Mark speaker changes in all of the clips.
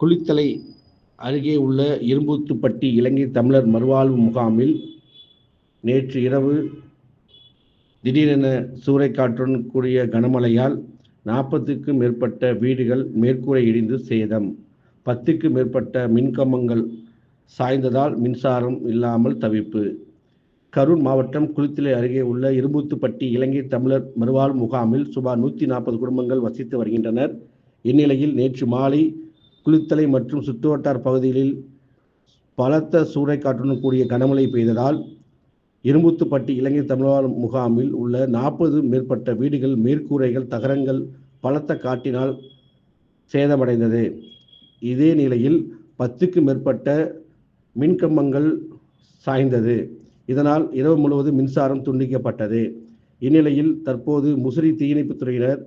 Speaker 1: குளித்தலை அருகே உள்ள இரும்புத்துப்பட்டி இலங்கை தமிழர் மறுவாழ்வு முகாமில் நேற்று இரவு திடீரென சூறைக்காற்றுடன் கூடிய கனமழையால் நாற்பதுக்கும் மேற்பட்ட வீடுகள் மேற்கூரை இடிந்து சேதம். பத்துக்கும் மேற்பட்ட மின்கம்பங்கள் சாய்ந்ததால் மின்சாரம் இல்லாமல் தவிப்பு. கரூர் மாவட்டம் குளித்தலை அருகே உள்ள இரும்புத்துப்பட்டி இலங்கை தமிழர் மறுவாழ்வு முகாமில் சுமார் நூற்றி நாற்பது குடும்பங்கள் வசித்து வருகின்றனர். இந்நிலையில் நேற்று மாலை குளித்தலை மற்றும் சுற்றுவட்டார பகுதிகளில் பலத்த சூறைக்காற்றுடன் கூடிய கனமழை பெய்ததால் இரும்புத்துப்பட்டி இலங்கை தமிழர் முகாமில் உள்ள நாற்பது மேற்பட்ட வீடுகள் மேற்கூரைகள் தகரங்கள் பலத்த காட்டினால் சேதமடைந்தது. இதே நிலையில் பத்துக்கு மேற்பட்ட மின்கம்பங்கள் சாய்ந்தது. இதனால் இரவு முழுவதும் மின்சாரம் துண்டிக்கப்பட்டது. இந்நிலையில் தற்போது முசிறி தீயணைப்புத் துறையினர்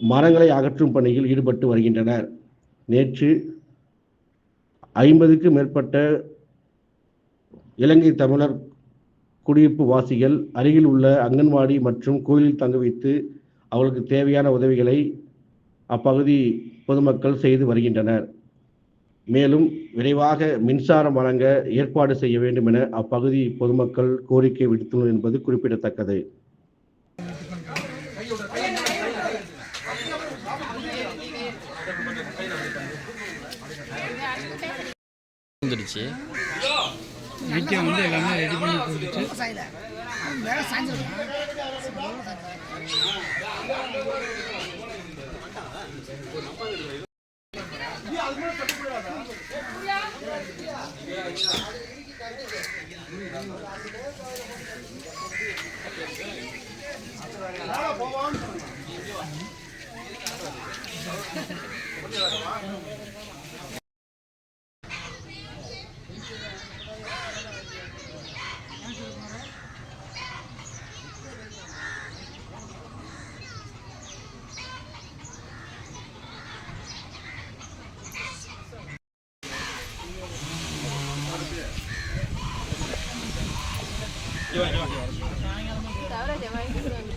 Speaker 1: மரங்களை அகற்றும் பணியில் ஈடுபட்டு வருகின்றனர். நேற்று ஐம்பதுக்கு மேற்பட்ட இலங்கை தமிழர் குடியிருப்பு வாசிகள் அருகில் உள்ள அங்கன்வாடி மற்றும் கோயிலில் தங்க வைத்து அவர்களுக்கு தேவையான உதவிகளை அப்பகுதி பொதுமக்கள் செய்து வருகின்றனர். மேலும் விரைவாக மின்சாரம் வழங்க ஏற்பாடு செய்ய வேண்டும் என அப்பகுதி பொதுமக்கள் கோரிக்கை விடுத்துள்ளனர் என்பது குறிப்பிடத்தக்கது.
Speaker 2: வந்துடுச்சு.
Speaker 3: வீட்டை வந்து எல்லாமே ரெடி பண்ணி கொடுத்துட்டு.
Speaker 4: Ahora te vai